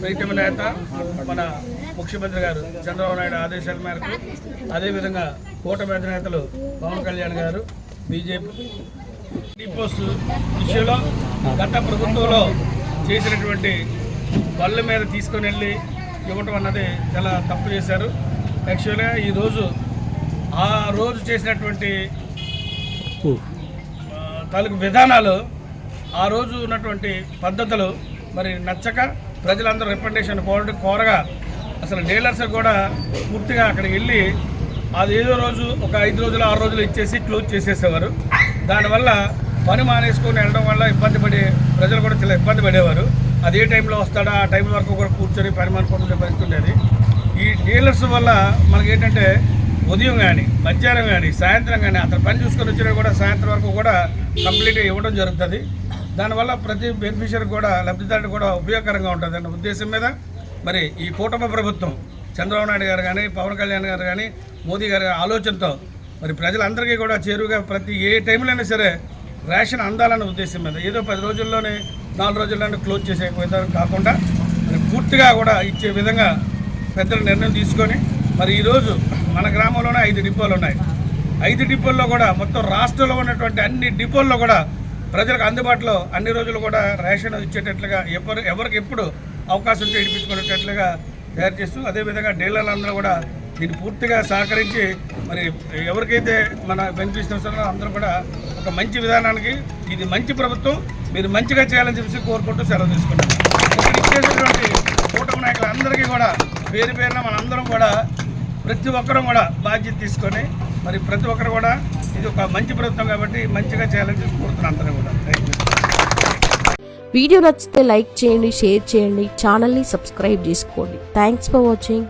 ప్రీతమ నేత మన ముఖ్యమంత్రి గారు చంద్రబాబు నాయుడు ఆదేశాల మేరకు అదేవిధంగా కూటమి అధినేతలు పవన్ కళ్యాణ్ గారు బీజేపీ డిపోస్ విషయంలో గత ప్రభుత్వంలో చేసినటువంటి బళ్ళ మీద తీసుకొని వెళ్ళి ఇవ్వటం అన్నది చాలా తప్పు చేశారు యాక్చువల్గా ఈరోజు ఆ రోజు చేసినటువంటి తాలూకు విధానాలు ఆ రోజు ఉన్నటువంటి పద్ధతులు మరి నచ్చక ప్రజలందరూ రికమెండేషన్ కోర కోరగా అసలు డీలర్స్ కూడా పూర్తిగా అక్కడికి వెళ్ళి అది ఏదో రోజు ఒక ఐదు రోజులు ఆరు రోజులు ఇచ్చేసి క్లోజ్ చేసేసేవారు. దానివల్ల పని మానేసుకొని వెళ్ళడం వల్ల ఇబ్బంది పడి ప్రజలు కూడా చాలా ఇబ్బంది పడేవారు. అది ఏ టైంలో వస్తాడా ఆ టైం వరకు కూడా కూర్చొని పని మానుకుంటుండే పరిస్థితి ఉండేది ఈ డీలర్స్ వల్ల మనకి ఏంటంటే ఉదయం కానీ మధ్యాహ్నం కానీ సాయంత్రం కానీ అతను పని చూసుకొని వచ్చినా కూడా సాయంత్రం వరకు కూడా కంప్లీట్గా ఇవ్వడం జరుగుతుంది. దానివల్ల ప్రతి బెనిఫిషియరీ కూడా లబ్ధిదారుడు కూడా ఉపయోగకరంగా ఉంటుంది అన్న ఉద్దేశం మీద మరి ఈ కూటమి ప్రభుత్వం చంద్రబాబు నాయుడు గారు కానీ పవన్ కళ్యాణ్ గారు కానీ మోదీ గారి ఆలోచనతో మరి ప్రజలందరికీ కూడా చేరువుగా ప్రతి ఏ టైంలో అయినా సరే రేషన్ అందాలన్న ఉద్దేశం మీద ఏదో పది రోజుల్లోనే నాలుగు రోజుల్లోనే క్లోజ్ చేసే విధానం కాకుండా మరి పూర్తిగా కూడా ఇచ్చే విధంగా పెద్దలు నిర్ణయం తీసుకొని మరి ఈరోజు మన గ్రామంలోనే ఐదు డిపోలు ఉన్నాయి ఐదు డిపోల్లో కూడా మొత్తం రాష్ట్రంలో ఉన్నటువంటి అన్ని డిపోల్లో కూడా ప్రజలకు అందుబాటులో అన్ని రోజులు కూడా రేషన్ ఇచ్చేటట్లుగా ఎవరు ఎవరికి ఎప్పుడు అవకాశం ఉంటే ఇడిపించుకునేటట్లుగా తయారు చేస్తూ అదేవిధంగా డీలర్లందరూ కూడా దీన్ని పూర్తిగా సహకరించి మరి ఎవరికైతే మన బెనిఫిట్స్ వస్తారో అందరూ కూడా ఒక మంచి విధానానికి ఇది మంచి ప్రభుత్వం మీరు మంచిగా చేయాలని చెప్పేసి కోరుకుంటూ సెలవు తీసుకుంటాం ఇక్కడ ఇచ్చేసినటువంటి కూటమి నాయకులందరికీ కూడా పేరు పేరున మనందరం కూడా ప్రతి ఒక్కరూ కూడా బాధ్యత తీసుకొని మరి ప్రతి ఒక్కరు కూడా ఇది ఒక మంచి ప్రభుత్వం కాబట్టి మంచిగా చేయాలని చెప్పి కోరుతున్నాను అందరూ కూడా. వీడియో నచ్చితే లైక్ చేయండి షేర్ చేయండి ఛానల్ని సబ్స్క్రైబ్ చేసుకోండి. Thanks for watching